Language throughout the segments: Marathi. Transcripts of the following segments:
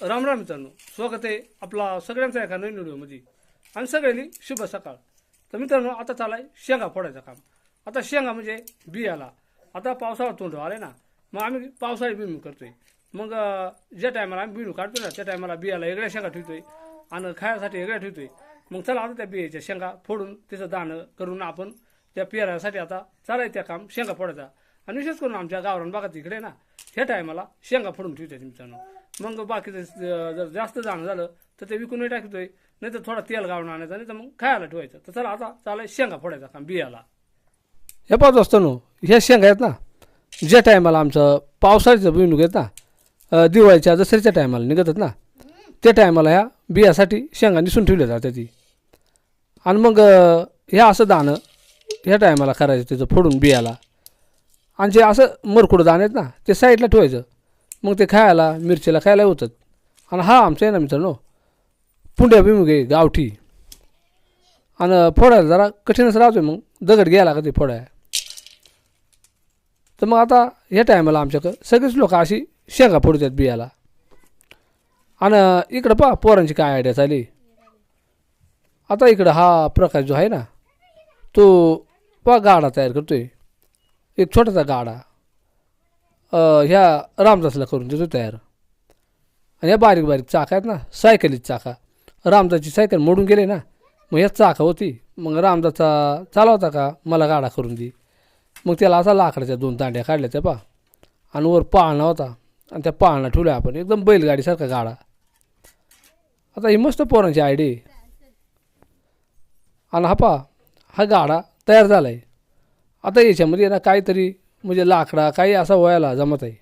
राम राम मित्रांनो स्वागत आहे आपला सगळ्यांचा एका नवीन व्हिडिओमध्ये आणि सगळ्यांनी शुभ सकाळ. तर मित्रांनो आता चालाय शेंगा फोडायचं काम. आता शेंगा म्हणजे बियाला. आता पावसाळा तोंड आले ना मग आम्ही पावसाळी बिनू करतोय. मग ज्या टायमाला आम्ही बिनू काढतो ना त्या टायमाला बियाला वेगळ्या शेंगा ठेवतोय आणि खायसाठी वेगळ्या ठेवतोय. मग चला आता त्या बियाच्या शेंगा फोडून त्याचं दाणं करून आपण त्या पेरासाठी आता चालाय त्या काम शेंगा फोडायचा. आणि विशेष करून आमच्या गावरान भागात इकडे ना ह्या टायमाला शेंगा फोडून ठेवतात मित्रांनो. मग बाकीचं जर जास्त जाणं झालं तर ते विकूनही टाकतोय नाही तर थोडा तेल गावून आणायचा नाही तर मग खायला ठेवायचं. तर चला आता चालाय शेंगा फोडायचा काम बियाला. हे पाहत असताना ह्या शेंगा आहेत ना ज्या टायमाला आमचं पावसाळ्याचं भुईमुग आहेत ना दिवाळीच्या दसऱ्याच्या टायमाला निघतात ना त्या टायमाला ह्या बियासाठी शेंगा निसून ठेवल्या जातात ती. आणि मग ह्या असं दाणं ह्या टायमाला करायचं त्याचं फोडून बियाला. आणि जे असं मरकुडं दाणे आहेत ना ते साईडला ठेवायचं. मग ते खायला मिरचीला खायला होतात. आणि हा आमचं आहे ना मित्रांनो पुंड्या भुईमुगे गावठी. आणि फोडायला जरा कठीणच राहतोय मग दगड घ्यायला का ते फोडाय तर मग आता ह्या टायमाला आमच्याकडं सगळेच लोक अशी शेंगा फोडतात बियाला. आणि इकडं पहा पोरांची काय आयडिया चालली. आता इकडं हा प्रकाश जो आहे ना तो पहा गाडा तयार करतोय. एक छोटासा गाडा ह्या रामदासला करून देतो तयार. आणि ह्या बारीक बारीक चाका आहेत ना सायकलीची चाका. रामदासची सायकल मोडून गेले ना मग ह्या चाका होती. मग रामदासचा चालवता का मला गाडा करून दे. मग त्याला असा लाकडाच्या दोन तांड्या काढल्या त्या पा आणि वर पाळणा होता. आणि त्या पाळणा ठेवल्या आपण एकदम बैलगाडीसारखा गाडा. आता ही मस्त पोरांची आयडी डी आणि हा पा हा गाडा तयार झाला आहे आता याच्यामध्ये ना काहीतरी म्हणजे लाकडा काही असा वयाला जमत आहे.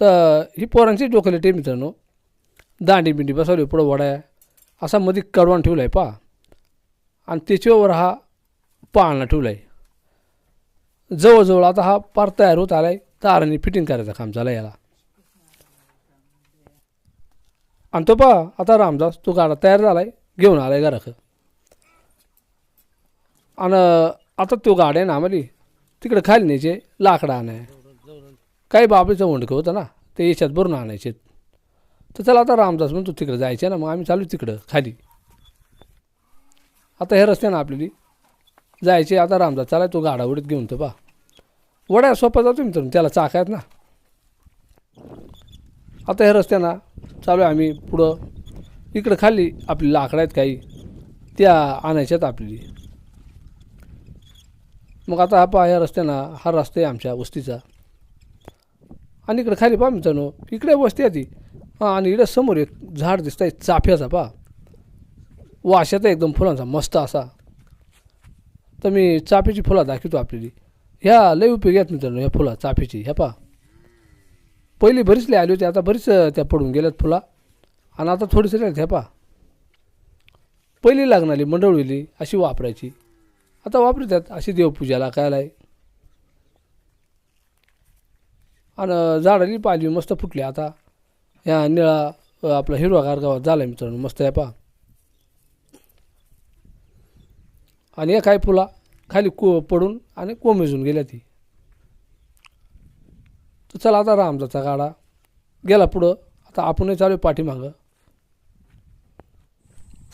तर ही पोरांची डोकलेटी आहे मित्रांनो. दांडी बिंडी बसवली पुढं वड्या. असा मध्ये कडवण ठेवला आहे पा आणि त्याच्यावर हा पाळणा ठेवला आहे जवळजवळ आता हा पार तयार होत आला आहे तारांनी फिटिंग करायचं काम झालं याला. आणि तो पा आता रामदास तो गाडा तयार झाला आहे घेऊन आला आहे घराकं आणि आता तो गाड्या आहे ना आम्हाला तिकडे खाली न्यायचे लाकडं आणाय. काही बाबळीचं वंडकं होतं ना ते याच्यात भरून आणायचे. तर चला आता रामदास म्हणतो तिकडे जायचे ना मग आम्ही चालू तिकडं खाली. आता हे रस्त्यानं आपल्याली जायचे आता रामदास चला तो गाडा उडीत घेऊन तो पा वड्या सोपा जातो मित्र त्याला चाक आहेत ना. आता हे रस्त्यानं चालू आहे आम्ही पुढं. इकडं खाली आपली लाकडं आहेत काही त्या आणायच्यात आपली मग आता हा पहा ह्या रस्त्यानं हा रस्ता आहे आमच्या वस्तीचा. आणि इकडे खाली पहा मित्रांनो इकडे वस्ती आहे ती. हां आणि इकडे समोर एक झाड दिसत आहे चाफ्याचा पहा. वाशाचा एकदम फुलांचा मस्त असा. तर मी चाफ्याची फुलं दाखवतो आपल्याली. ह्या लय उपयोगी आहेत मित्रांनो ह्या फुला चाफ्याची. ह्या पहा. पहिली बरीच लय आली होती आता बरीच त्या पडून गेल्यात फुला. आणि आता थोडीशी राहिली ह्या पहा. पहिली लागणारी मंडळीली अशी वापरायची. आता वापरतात अशी देवपूजाला कायला आहे. आणि झाडाली पाहिली मस्त फुटली आता. या निळा आपला हिरवागार गावात झाला आहे मित्रांनो मस्त आहे पा आणि या काय फुला? खाली को पडून आणि कोमेजून गेल्या ती. तर चला आता रामदाचा गाडा. गेला पुढं. आता आपणही चालू आहे पाठीमागं.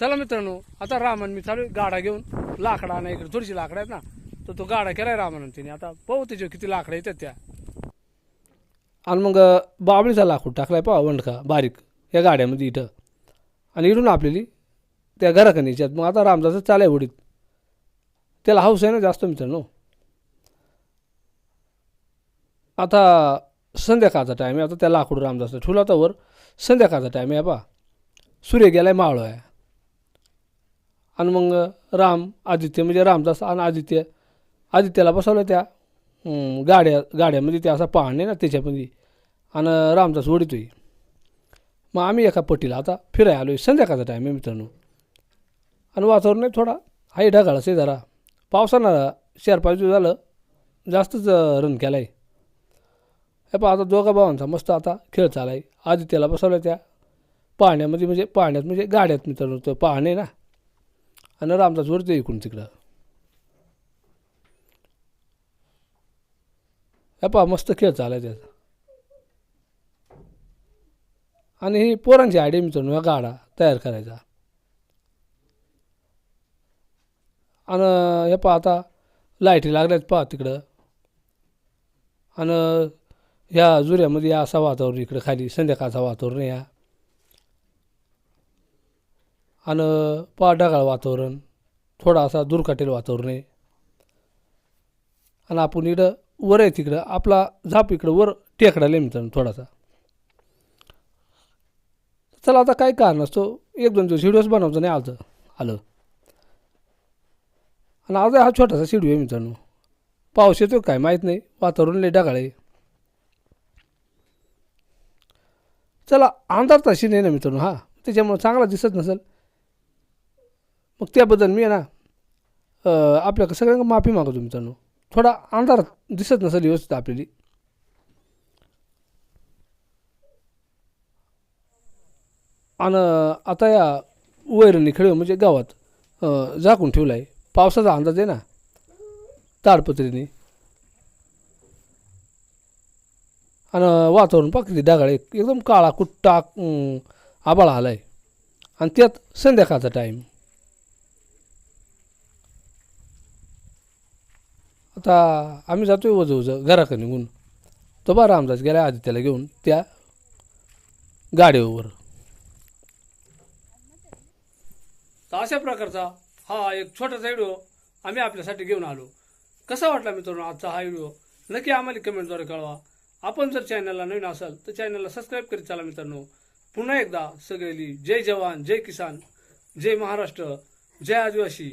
चला मित्रांनो आता रामन मी चालू गाडा घेऊन. लाकडा नाही इकडे थोडीशी लाकडं आहेत ना तर तो गाडा केलाय रामानं तिने. आता पाहू त्याच्या किती लाकडं येतात त्या. आणि मग बाबळीचा लाकूड टाकलाय पहा वंडका बारीक या गाड्यामध्ये इथं. आणि इथून आपल्याली त्या घराखनीच्यात मग आता रामदासच चालाय उडीत. त्याला हाऊस आहे ना जास्त मित्रांनो. आता संध्याकाळचा टाईम आहे. आता त्या लाकूड रामदासला ठेवला होता वर. संध्याकाळचा टाईम आहे पहा. सूर्य गेलाय मावळो आहे. आणि मग राम आदित्य म्हणजे रामदास आणि आदित्य. आदित्याला बसवलं त्या गाड्या गाड्यामध्ये ते असा पाहणे ना त्याच्यामध्ये. आणि रामदास ओढितोय. मग आम्ही एका पट्टीला आता फिराय आलो आहे संध्याकाळचा टाईम आहे मित्रांनो. आणि वातावरण आहे थोडा हाय ढगाळ आहे जरा. पावसानं चार पाच दिवस झालं जास्तच रन केला आहे हे पहा आता दोघा भावांचा मस्त आता खेळ चालाय. आहे आदित्याला बसवलं त्या. पाहण्यामध्ये म्हणजे पाहण्यात म्हणजे गाड्यात मित्रांनो तो पाहणे ना. आणि जोर ते इकडून तिकडं. हे पहा मस्त खेळ चालाय त्याचा. आणि ही पोरांची आयडिया मित्रांनो या गाडा तयार करायचा. आणि हे पहा आता लाईटी लागल्यात पहा तिकडं. आणि ह्या जुऱ्यामध्ये असा वातावरण इकडं खाली संध्याकाळचा वातावरण या. आणि पहा ढगाळ वातावरण थोडा असा दुर्काटेल वातावरण आहे. आणि आपण इकडं वर आहे तिकडं आपला झाप इकडं वर टेकडाला मित्रांनो थोडासा. चला आता काय कारण असतो? एक दोन दिवस व्हिडिओज बनवतो नाही आलं आलं. आणि आज हा छोटासा शिडू आहे मित्रांनो. पाऊस येतो काय माहीत नाही वातावरण लय ढगाळ आहे. चला अंधार तशी नाही ना मित्रांनो हा. त्याच्यामुळं चांगला दिसत नसेल मग त्याबद्दल मी आहे ना आपल्या सगळ्यांना माफी मागवतो मित्रांनो. थोडा अंधार दिसत नसेल व्यवस्थित आपल्याली. आणि आता या वैरणी खेळ म्हणजे गावात झाकून ठेवला आहे पावसाचा अंदाज आहे ना ताडपत्रीने. आणि वातावरण पहा किती ढगाळ एकदम काळा कुट्टा आबाळा आला आहे आणि त्यात संध्याकाळचा टाईम आता आम्ही जातोय वज वज घराकडे निघून तो बा रामदास गेला आदित्याला त्याला घेऊन त्या गाडीवर. तर अशा प्रकारचा हा एक छोटासा व्हिडिओ आम्ही आपल्यासाठी घेऊन आलो. कसा वाटला मित्रांनो आजचा हा व्हिडिओ? नक्की आम्हाला कमेंटद्वारे कळवा. आपण जर चॅनलला नवीन असाल तर चॅनलला सबस्क्राईब करीत चला मित्रांनो. पुन्हा एकदा सगळेली जय जवान जय किसान जय महाराष्ट्र जय आदिवासी.